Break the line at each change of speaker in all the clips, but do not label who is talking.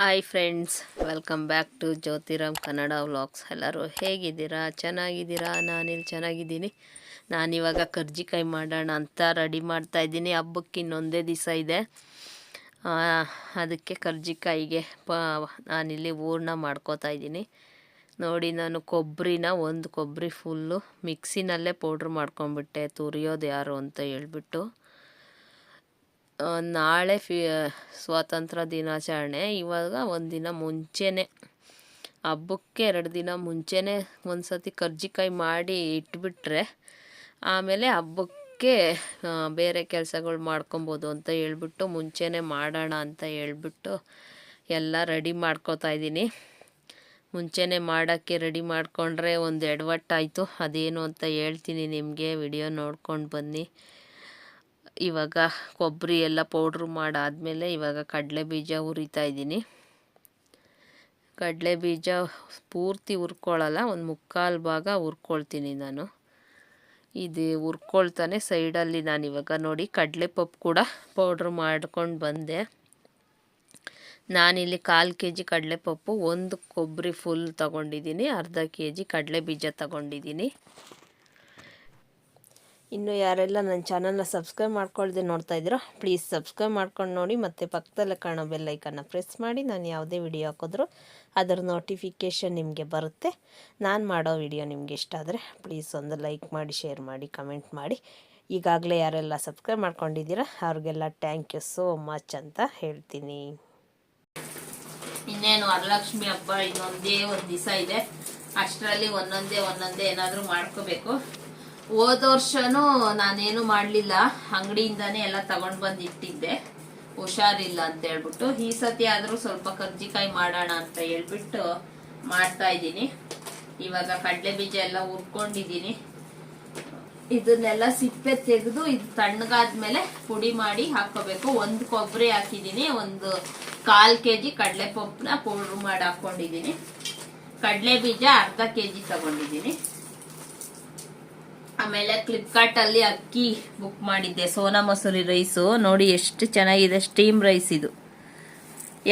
Hi friends welcome back to Jyotiram Kannada vlogs ಎಲ್ಲರೂ ಹೇಗಿದ್ದೀರಾ? ಚೆನ್ನಾಗಿದ್ದೀರಾ? ನಾನಿಲ್ಲಿ ಚೆನ್ನಾಗಿದ್ದೀನಿ. ನಾನಿವಾಗ ಕರ್ಜಿಕಾಯಿ ಮಾಡೋಣ ಅಂತ ರೆಡಿ ಮಾಡ್ತಾ ಇದ್ದೀನಿ. ಹಬ್ಬಕ್ಕೆ ಇನ್ನೊಂದೇ ದಿವಸ ಇದೆ. ಅದಕ್ಕೆ ಕರ್ಜಿಕಾಯಿಗೆ ಪ, ನಾನಿಲ್ಲಿ ಹೂರ್ಣ ಮಾಡ್ಕೋತಾ ಇದ್ದೀನಿ. ನೋಡಿ, ನಾನು ಕೊಬ್ಬರಿನ, ಒಂದು ಕೊಬ್ಬರಿ ಫುಲ್ಲು ಮಿಕ್ಸಿನಲ್ಲೇ ಪೌಡ್ರ್ ಮಾಡ್ಕೊಂಬಿಟ್ಟೆ ತುರಿಯೋದು ಯಾರು ಅಂತ ಹೇಳ್ಬಿಟ್ಟು. ನಾಳೆ ಫಿ, ಸ್ವಾತಂತ್ರ್ಯ ದಿನಾಚರಣೆ. ಇವಾಗ ಒಂದು ದಿನ ಮುಂಚೆನೆ. ಹಬ್ಬಕ್ಕೆ ಎರಡು ದಿನ ಮುಂಚೆನೆ ಒಂದು ಸತಿ ಕರ್ಜಿಕಾಯಿ ಮಾಡಿ ಇಟ್ಬಿಟ್ರೆ ಆಮೇಲೆ ಹಬ್ಬಕ್ಕೆ ಬೇರೆ ಕೆಲಸಗಳು ಮಾಡ್ಕೊಬೋದು ಅಂತ ಹೇಳ್ಬಿಟ್ಟು ಮುಂಚೆನೆ ಮಾಡೋಣ ಅಂತ ಹೇಳ್ಬಿಟ್ಟು ಎಲ್ಲ ರೆಡಿ ಮಾಡ್ಕೋತಾ ಇದ್ದೀನಿ. ಮುಂಚೆನೆ ಮಾಡೋಕ್ಕೆ ರೆಡಿ ಮಾಡಿಕೊಂಡ್ರೆ ಒಂದು ಎಡವಟ್ಟಾಯಿತು ಅದೇನು ಅಂತ ಹೇಳ್ತೀನಿ ನಿಮಗೆ. ವಿಡಿಯೋ ನೋಡ್ಕೊಂಡು ಬನ್ನಿ. ಇವಾಗ ಕೊಬ್ಬರಿ ಎಲ್ಲ ಪೌಡ್ರ್ ಮಾಡಾದಮೇಲೆ ಇವಾಗ ಕಡಲೆ ಬೀಜ ಹುರಿತಾ ಇದ್ದೀನಿ. ಕಡಲೆ ಬೀಜ ಪೂರ್ತಿ ಹುರ್ಕೊಳ್ಳಲ್ಲ, ಒಂದು ಮುಕ್ಕಾಲು ಭಾಗ ಹುರ್ಕೊಳ್ತೀನಿ ನಾನು. ಇದು ಹುರ್ಕೊಳ್ತಾನೆ ಸೈಡಲ್ಲಿ ನಾನು ಇವಾಗ ನೋಡಿ ಕಡಲೆ ಪಪ್ಪು ಕೂಡ ಪೌಡ್ರ್ ಮಾಡ್ಕೊಂಡು ಬಂದೆ. ನಾನಿಲ್ಲಿ ಕಾಲು ಕೆ ಜಿ ಕಡಲೆಪಪ್ಪು ಒಂದು ಕೊಬ್ಬರಿ ಫುಲ್ ತಗೊಂಡಿದ್ದೀನಿ, ಅರ್ಧ ಕೆ ಜಿ ಕಡಲೆ ಬೀಜ ತಗೊಂಡಿದ್ದೀನಿ. ಇನ್ನು ಯಾರೆಲ್ಲ ನನ್ನ ಚಾನಲ್ನ ಸಬ್ಸ್ಕ್ರೈಬ್ ಮಾಡ್ಕೊಳ್ದೆ ನೋಡ್ತಾ ಇದ್ದೀರೋ ಪ್ಲೀಸ್ ಸಬ್ಸ್ಕ್ರೈಬ್ ಮಾಡ್ಕೊಂಡು ನೋಡಿ, ಮತ್ತು ಪಕ್ಕದಲ್ಲೇ ಕಾಣೋ ಬೆಲ್ಲೈಕನ್ನ ಪ್ರೆಸ್ ಮಾಡಿ, ನಾನು ಯಾವುದೇ ವಿಡಿಯೋ ಹಾಕಿದ್ರು ಅದರ ನೋಟಿಫಿಕೇಷನ್ ನಿಮಗೆ ಬರುತ್ತೆ. ನಾನು ಮಾಡೋ ವಿಡಿಯೋ ನಿಮಗೆ ಇಷ್ಟ ಆದರೆ ಪ್ಲೀಸ್ ಒಂದು ಲೈಕ್ ಮಾಡಿ ಶೇರ್ ಮಾಡಿ ಕಮೆಂಟ್ ಮಾಡಿ. ಈಗಾಗಲೇ ಯಾರೆಲ್ಲ ಸಬ್ಸ್ಕ್ರೈಬ್ ಮಾಡ್ಕೊಂಡಿದ್ದೀರಾ, ಅವ್ರಿಗೆಲ್ಲ ಥ್ಯಾಂಕ್ ಯು ಸೋ ಮಚ್ ಅಂತ ಹೇಳ್ತೀನಿ. ಇನ್ನೇನು ವರಲಕ್ಷ್ಮಿ ಹಬ್ಬ ಇನ್ನೊಂದೇ ಒಂದು ದಿವಸ ಇದೆ. ಅಷ್ಟರಲ್ಲಿ ಒಂದೊಂದೇ ಒಂದೊಂದೇ ಏನಾದರೂ ಮಾಡ್ಕೋಬೇಕು. ಹೋದ ವರ್ಷನೂ ನಾನೇನು ಮಾಡಲಿಲ್ಲ. ಅಂಗಡಿಯಿಂದಾನೇ ಎಲ್ಲ ತಗೊಂಡು ಬಂದು ಇಟ್ಟಿದ್ದೆ. ಹುಷಾರಿಲ್ಲ ಅಂತ ಹೇಳ್ಬಿಟ್ಟು. ಈ ಸತಿ ಆದರೂ ಸ್ವಲ್ಪ ಕರ್ಜಿಕಾಯಿ ಮಾಡೋಣ ಅಂತ ಹೇಳ್ಬಿಟ್ಟು ಮಾಡ್ತಾ ಇದ್ದೀನಿ. ಇವಾಗ ಕಡಲೆ ಬೀಜ ಎಲ್ಲ ಹುರ್ಕೊಂಡಿದ್ದೀನಿ. ಇದನ್ನೆಲ್ಲ ಸಿಪ್ಪೆ ತೆಗೆದು ಇದು ತಣ್ಣಗಾದ್ಮೇಲೆ ಪುಡಿ ಮಾಡಿ ಹಾಕೋಬೇಕು ಒಂದು ಕೊಬ್ಬರಿ ಹಾಕಿದ್ದೀನಿ. ಒಂದು ಕಾಲು ಕೆ ಜಿ ಕಡಲೆ ಪಪ್ಪನ ಪೌಡ್ರ್ ಮಾಡಿ ಹಾಕೊಂಡಿದ್ದೀನಿ ಕಡಲೆ ಬೀಜ ಅರ್ಧ ಕೆ ಜಿ ತಗೊಂಡಿದ್ದೀನಿ. ಆಮೇಲೆ ಫ್ಲಿಪ್ಕಾರ್ಟ್ ಅಲ್ಲಿ ಅಕ್ಕಿ ಬುಕ್ ಮಾಡಿದ್ದೆ. ಸೋನಾ ಮಸೂರಿ ರೈಸು ನೋಡಿ ಎಷ್ಟು ಚೆನ್ನಾಗಿದೆ ಸ್ಟೀಮ್ ರೈಸ್ ಇದು.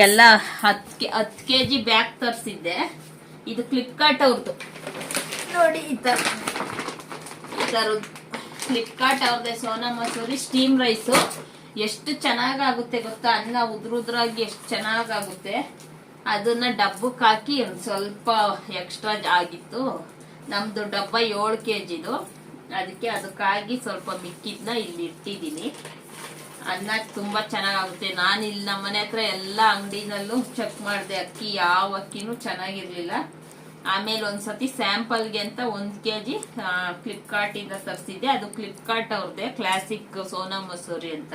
ಎಲ್ಲ ಹತ್ತು ಕೆ ಹತ್ತು ಕೆ ಜಿ ಬ್ಯಾಗ್ ತರಿಸಿದ್ದೆ. ಇದು ಫ್ಲಿಪ್ಕಾರ್ಟ್ ಅವ್ರದ್ದು ನೋಡಿ ಈ ಥರ ಈ ಥರದ್ದು ಫ್ಲಿಪ್ಕಾರ್ಟ್ ಅವ್ರದ್ದೆ ಸೋನಾ ಮಸೂರಿ ಸ್ಟೀಮ್ ರೈಸು ಎಷ್ಟು ಚೆನ್ನಾಗಾಗುತ್ತೆ ಗೊತ್ತಾ? ಅನ್ನ ಉದ್ರುದ್ರಾಗಿ ಎಷ್ಟು ಚೆನ್ನಾಗಾಗುತ್ತೆ. ಅದನ್ನ ಡಬ್ಬಕ್ಕೆ ಹಾಕಿ ಸ್ವಲ್ಪ ಎಕ್ಸ್ಟ್ರಾ ಆಗಿತ್ತು. ನಮ್ದು ಡಬ್ಬ ಏಳು ಕೆ ಜಿದು ಅದಕ್ಕೆ ಅದಕ್ಕಾಗಿ ಸ್ವಲ್ಪ ಮಿಕ್ಕಿದ್ನ ಇಲ್ಲಿ ಇಟ್ಟಿದ್ದೀನಿ. ಅನ್ನ ತುಂಬಾ ಚೆನ್ನಾಗಾಗುತ್ತೆ. ನಾನು ಇಲ್ಲಿ ನಮ್ಮ ಮನೆ ಹತ್ರ ಎಲ್ಲ ಅಂಗಡಿನಲ್ಲೂ ಚೆಕ್ ಮಾಡಿದೆ ಅಕ್ಕಿ, ಯಾವ ಅಕ್ಕಿನೂ ಚೆನ್ನಾಗಿರ್ಲಿಲ್ಲ. ಆಮೇಲೆ ಒಂದ್ಸತಿ ಸ್ಯಾಂಪಲ್ಗೆ ಅಂತ ಒಂದ್ ಕೆ ಜಿ ಫ್ಲಿಪ್ಕಾರ್ಟ್ ಇಂದ ತರಿಸಿದ್ದೆ. ಅದು ಫ್ಲಿಪ್ಕಾರ್ಟ್ ಅವ್ರದ್ದೆ ಕ್ಲಾಸಿಕ್ ಸೋನಾ ಮಸೂರಿ ಅಂತ.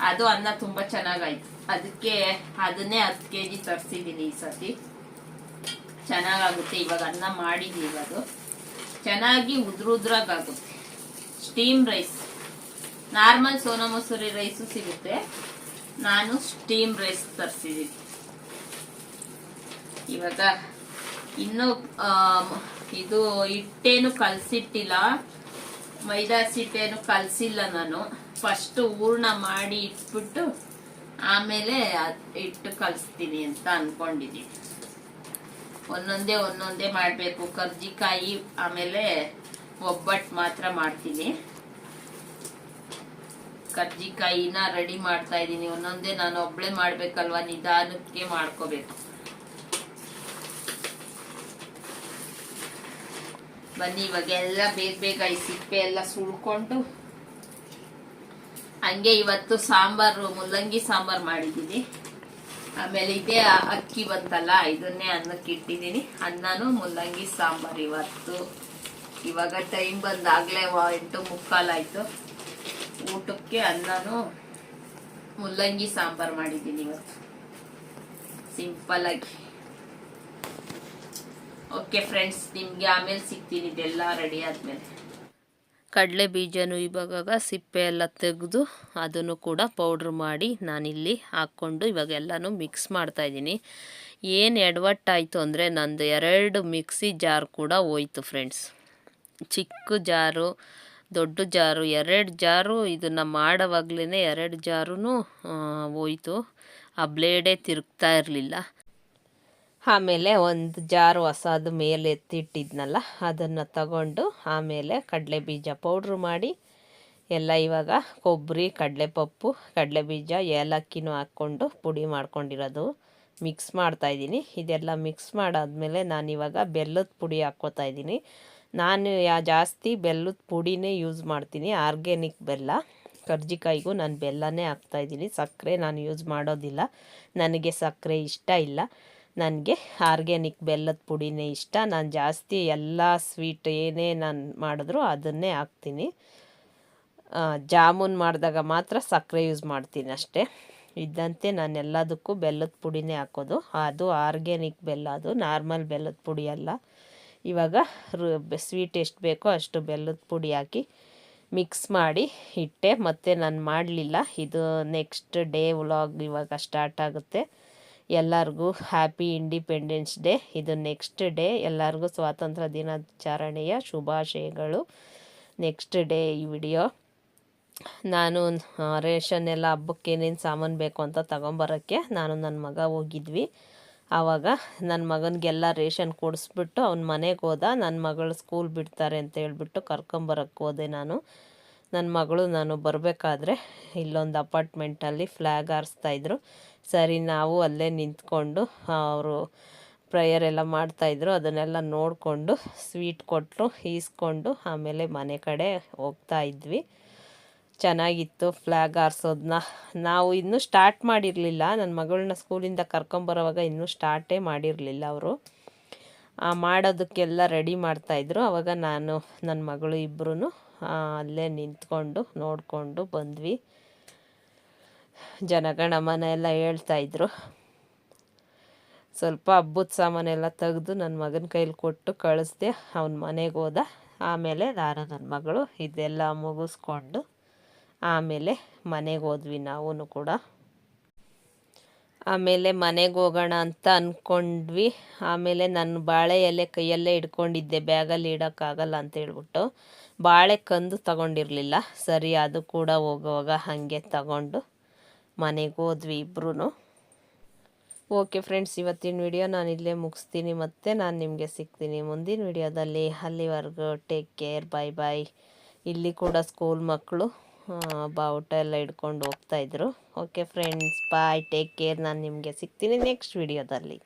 ಅದು ಅನ್ನ ತುಂಬಾ ಚೆನ್ನಾಗಾಯ್ತು. ಅದಕ್ಕೆ ಅದನ್ನೇ ಹತ್ತು ಕೆ ಜಿ ತರಿಸಿದ್ದೀನಿ ಈ ಸತಿ. ಚೆನ್ನಾಗಾಗುತ್ತೆ. ಇವಾಗ ಅನ್ನ ಮಾಡಿದೀವಿ ಅದು. ಚೆನ್ನಾಗಿ ಉದ್ರುದ್ರಾಗುತ್ತೆ steam rice normal Sona Masuri rice ಸಿಗುತ್ತೆ. ನಾನು ಸ್ಟೀಮ್ ರೈಸ್ ತರಿಸಿದ್ದೀನಿ. ಇವಾಗ ಇನ್ನು ಇದು ಹಿಟ್ಟೇನು ಕಲಸಿಟ್ಟಿಲ್ಲ. ಮೈದಾ ಸಿಟ್ಟೇನು ಕಲಸಿಲ್ಲ ನಾನು. ಫಸ್ಟ್ ಹೂರ್ಣ ಮಾಡಿ ಇಟ್ಬಿಟ್ಟು ಆಮೇಲೆ ಹಿಟ್ಟು ಕಲಿಸ್ತೀನಿ ಅಂತ ಅನ್ಕೊಂಡಿದ್ದೀನಿ. ಒಂದೊಂದೇ ಒಂದೊಂದೇ ಮಾಡಬೇಕು. ಕರ್ಜಿಕಾಯಿ ಆಮೇಲೆ ಒಬ್ಬಟ್ಟು ಮಾತ್ರ ಮಾಡ್ತೀನಿ. ಕರ್ಜಿಕಾಯಿನ ರೆಡಿ ಮಾಡ್ತಾ ಇದ್ದೀನಿ. ಒಂದೊಂದೇ ನಾನು ಒಬ್ಳೆ ಮಾಡ್ಬೇಕಲ್ವಾ? ನಿಧಾನಕ್ಕೆ ಮಾಡ್ಕೋಬೇಕು. ಬನ್ನಿ, ಇವಾಗ ಎಲ್ಲ ಬೇಗ ಬೇಗ ಈ ಸಿಪ್ಪೆ ಎಲ್ಲ ಸುಳ್ಕೊಂಡು ಹಂಗೆ ಇವತ್ತು ಸಾಂಬಾರು, ಮುಲ್ಲಂಗಿ ಸಾಂಬಾರು ಮಾಡಿದ್ದೀನಿ. ಆಮೇಲೆ ಇದೇ ಅಕ್ಕಿ ಬಂತಲ್ಲ, ಇದನ್ನೇ ಅನ್ನಕ್ಕೆ ಇಟ್ಟಿದ್ದೀನಿ. ಅನ್ನನು ಮುಲ್ಲಂಗಿ ಸಾಂಬಾರು ಇವತ್ತು. ಇವಾಗ ಟೈಮ್ ಬಂದಾಗಲೇ ಎಂಟು ಮುಕ್ಕಾಲಾಯ್ತು ಊಟಕ್ಕೆ ಅನ್ನನು ಮುಲ್ಲಂಗಿ ಸಾಂಬಾರು ಮಾಡಿದ್ದೀನಿ ಇವತ್ತು. ಸಿಂಪಲ್ ಆಗಿ. ಓಕೆ ಫ್ರೆಂಡ್ಸ್ ನಿಮಗೆ ಆಮೇಲೆ ಸಿಗ್ತೀನಿ, ಇದೆಲ್ಲ ರೆಡಿ ಆದಮೇಲೆ. ಕಡಲೆ ಬೀಜನೂ ಇವಾಗ ಸಿಪ್ಪೆ ಎಲ್ಲ ತೆಗೆದು ಅದನ್ನು ಕೂಡ ಪೌಡ್ರ್ ಮಾಡಿ ನಾನಿಲ್ಲಿ ಹಾಕ್ಕೊಂಡು ಇವಾಗ ಎಲ್ಲನೂ ಮಿಕ್ಸ್ ಮಾಡ್ತಾಯಿದ್ದೀನಿ ಏನು ಎಡವಟ್ಟಾಯಿತು ಅಂದರೆ ನಂದು ಎರಡು ಮಿಕ್ಸಿ ಜಾರ್ ಕೂಡ ಹೋಯ್ತು ಫ್ರೆಂಡ್ಸ್. ಚಿಕ್ಕ ಜಾರು, ದೊಡ್ಡ ಜಾರು, ಎರಡು ಜಾರು, ಇದನ್ನು ಮಾಡೋವಾಗ್ಲೇ ಎರಡು ಜಾರು ಹೋಯ್ತು. ಆ ಬ್ಲೇಡೇ ತಿರುಗ್ತಾ ಇರಲಿಲ್ಲ. ಆಮೇಲೆ ಒಂದು ಜಾರು ಹೊಸದು ಮೇಲೆ ಎತ್ತಿಟ್ಟಿದ್ನಲ್ಲ, ಅದನ್ನು ತಗೊಂಡು ಆಮೇಲೆ ಕಡಲೆ ಬೀಜ ಪೌಡ್ರು ಮಾಡಿ, ಎಲ್ಲ ಇವಾಗ ಕೊಬ್ಬರಿ, ಕಡಲೆಪಪ್ಪು ಕಡಲೆ ಬೀಜ ಏಲಕ್ಕಿನೂ ಹಾಕ್ಕೊಂಡು ಪುಡಿ ಮಾಡ್ಕೊಂಡಿರೋದು. ಮಿಕ್ಸ್ ಮಾಡ್ತಾಯಿದ್ದೀನಿ ಇದೆಲ್ಲ ಮಿಕ್ಸ್ ಮಾಡಾದ್ಮೇಲೆ ನಾನು ಇವಾಗ ಬೆಲ್ಲದ ಪುಡಿ ಹಾಕ್ಕೋತಾ ಇದ್ದೀನಿ. ನಾನು ಯಾ, ಜಾಸ್ತಿ ಬೆಲ್ಲದ ಪುಡಿನೇ ಯೂಸ್ ಮಾಡ್ತೀನಿ ಆರ್ಗ್ಯಾನಿಕ್ ಬೆಲ್ಲ. ಕರ್ಜಿಕಾಯಿಗೂ ನಾನು ಬೆಲ್ಲನೇ ಹಾಕ್ತಾಯಿದ್ದೀನಿ ಸಕ್ಕರೆ ನಾನು ಯೂಸ್ ಮಾಡೋದಿಲ್ಲ. ನನಗೆ ಸಕ್ಕರೆ ಇಷ್ಟ ಇಲ್ಲ. ನನಗೆ ಆರ್ಗ್ಯಾನಿಕ್ ಬೆಲ್ಲದ ಪುಡಿನೇ ಇಷ್ಟ. ನಾನು ಜಾಸ್ತಿ ಎಲ್ಲ ಸ್ವೀಟ್ ಏನೇ ನಾನು ಮಾಡಿದ್ರು ಅದನ್ನೇ ಹಾಕ್ತೀನಿ. ಜಾಮೂನ್ ಮಾಡಿದಾಗ ಮಾತ್ರ ಸಕ್ಕರೆ ಯೂಸ್ ಮಾಡ್ತೀನಿ ಅಷ್ಟೇ. ಇದ್ದಂತೆ ನಾನು ಎಲ್ಲದಕ್ಕೂ ಬೆಲ್ಲದ ಪುಡಿನೇ ಹಾಕೋದು. ಅದು ಆರ್ಗ್ಯಾನಿಕ್ ಬೆಲ್ಲ, ಅದು ನಾರ್ಮಲ್ ಬೆಲ್ಲದ ಪುಡಿ ಅಲ್ಲ. ಇವಾಗ ಸ್ವೀಟ್ ಎಷ್ಟು ಬೇಕೋ ಅಷ್ಟು ಬೆಲ್ಲದ ಪುಡಿ ಹಾಕಿ ಮಿಕ್ಸ್ ಮಾಡಿ ಇಟ್ಟೆ. ಮತ್ತು ನಾನು ಮಾಡಲಿಲ್ಲ. ಇದು ನೆಕ್ಸ್ಟ್ ಡೇ ವ್ಲಾಗ್ ಇವಾಗ ಸ್ಟಾರ್ಟ್ ಆಗುತ್ತೆ. ಎಲ್ಲರಿಗೂ ಹ್ಯಾಪಿ ಇಂಡಿಪೆಂಡೆನ್ಸ್ ಡೇ ಇದು ನೆಕ್ಸ್ಟ್ ಡೇ ಎಲ್ಲರಿಗೂ ಸ್ವಾತಂತ್ರ್ಯ ದಿನಾಚರಣೆಯ ಶುಭಾಶಯಗಳು. ನೆಕ್ಸ್ಟ್ ಡೇ ಈ ವಿಡಿಯೋ ನಾನು ರೇಷನ್ ಎಲ್ಲ ಹಬ್ಬಕ್ಕೆ ಏನೇನು ಸಾಮಾನು ಬೇಕು ಅಂತ ತಗೊಂಬರೋಕ್ಕೆ ನಾನು ನನ್ನ ಮಗ ಹೋಗಿದ್ವಿ. ಆವಾಗ ನನ್ನ ಮಗನಿಗೆಲ್ಲ ರೇಷನ್ ಕೊಡಿಸ್ಬಿಟ್ಟು ಅವ್ನ ಮನೆಗೆ ಹೋದ. ನನ್ನ ಮಗಳು ಸ್ಕೂಲ್ ಬಿಡ್ತಾರೆ ಅಂತ ಹೇಳ್ಬಿಟ್ಟು ಕರ್ಕೊಂಬರಕ್ಕೆ ಹೋದೆ ನಾನು. ನನ್ನ ಮಗಳು ನಾನು ಬರಬೇಕಾದ್ರೆ ಇಲ್ಲೊಂದು ಅಪಾರ್ಟ್ಮೆಂಟಲ್ಲಿ ಫ್ಲ್ಯಾಗ್ ಹಾರಿಸ್ತಾಯಿದ್ರು ಸರಿ ನಾವು ಅಲ್ಲೇ ನಿಂತ್ಕೊಂಡು ಅವರು ಪ್ರೇಯರ್ ಎಲ್ಲ ಮಾಡ್ತಾಯಿದ್ರು ಅದನ್ನೆಲ್ಲ ನೋಡಿಕೊಂಡು ಸ್ವೀಟ್ ಕೊಟ್ಟರು ಈಸ್ಕೊಂಡು ಆಮೇಲೆ ಮನೆ ಕಡೆ ಹೋಗ್ತಾ ಇದ್ವಿ. ಚೆನ್ನಾಗಿತ್ತು ಫ್ಲ್ಯಾಗ್ ಹಾರಿಸೋದನ್ನ ನಾವು ಇನ್ನೂ ಸ್ಟಾರ್ಟ್ ಮಾಡಿರಲಿಲ್ಲ. ನನ್ನ ಮಗಳನ್ನ ಸ್ಕೂಲಿಂದ ಕರ್ಕೊಂಬರೋವಾಗ ಇನ್ನೂ ಸ್ಟಾರ್ಟೇ ಮಾಡಿರಲಿಲ್ಲ ಅವರು. ಮಾಡೋದಕ್ಕೆಲ್ಲ ರೆಡಿ ಮಾಡ್ತಾಯಿದ್ರು ಆವಾಗ ನಾನು ನನ್ನ ಮಗಳು ಇಬ್ಬರೂ ಅಲ್ಲೇ ನಿಂತ್ಕೊಂಡು ನೋಡಿಕೊಂಡು ಬಂದ್ವಿ. ಜನಗಣಮನ ಎಲ್ಲ ಹೇಳ್ತಾಯಿದ್ರು ಸ್ವಲ್ಪ ಹಬ್ಬದ ಸಾಮಾನೆಲ್ಲ ತೆಗೆದು ನನ್ನ ಮಗನ ಕೈಲಿ ಕೊಟ್ಟು ಕಳಿಸ್ದೆ, ಅವನ ಮನೆಗೆ ಹೋದ. ಆಮೇಲೆ ನಾನು ನನ್ನ ಮಗಳು ಇದೆಲ್ಲ ಮುಗಿಸ್ಕೊಂಡು ಆಮೇಲೆ ಮನೆಗೆ ಹೋದ್ವಿ ನಾವೂ ಕೂಡ. ಆಮೇಲೆ ಮನೆಗೆ ಹೋಗೋಣ ಅಂತ ಅಂದ್ಕೊಂಡ್ವಿ ಆಮೇಲೆ ನನ್ನ ಬಾಳೆ ಎಲೆ ಕೈಯಲ್ಲೇ ಇಟ್ಕೊಂಡಿದ್ದೆ ಬ್ಯಾಗಲ್ಲಿ ಇಡೋಕ್ಕಾಗಲ್ಲ ಅಂತ ಹೇಳ್ಬಿಟ್ಟು. ಬಾಳೆ ಕಂದು ತಗೊಂಡಿರಲಿಲ್ಲ. ಸರಿ, ಅದು ಕೂಡ ಹೋಗುವಾಗ ಹಾಗೆ ತಗೊಂಡು ಮನೆಗೆ ಹೋದ್ವಿ ಇಬ್ಬರೂ ಓಕೆ ಫ್ರೆಂಡ್ಸ್ ಇವತ್ತಿನ ವಿಡಿಯೋ ನಾನು ಇಲ್ಲೇ ಮುಗಿಸ್ತೀನಿ ಮತ್ತು ನಾನು ನಿಮಗೆ ಸಿಗ್ತೀನಿ ಮುಂದಿನ ವಿಡಿಯೋದಲ್ಲಿ ಅಲ್ಲಿವರೆಗೂ ಟೇಕ್ ಕೇರ್ ಬಾಯ್ ಬಾಯ್ ಇಲ್ಲಿ ಕೂಡ ಸ್ಕೂಲ್ ಮಕ್ಕಳು ಬಾವುಟ ಎಲ್ಲ ಹಿಡ್ಕೊಂಡು ಹೋಗ್ತಾಯಿದ್ರು okay friends bye take care ನಾನು ನಿಮಗೆ ಸಿಗ್ತೀನಿ ನೆಕ್ಸ್ಟ್ ವಿಡಿಯೋದಲ್ಲಿ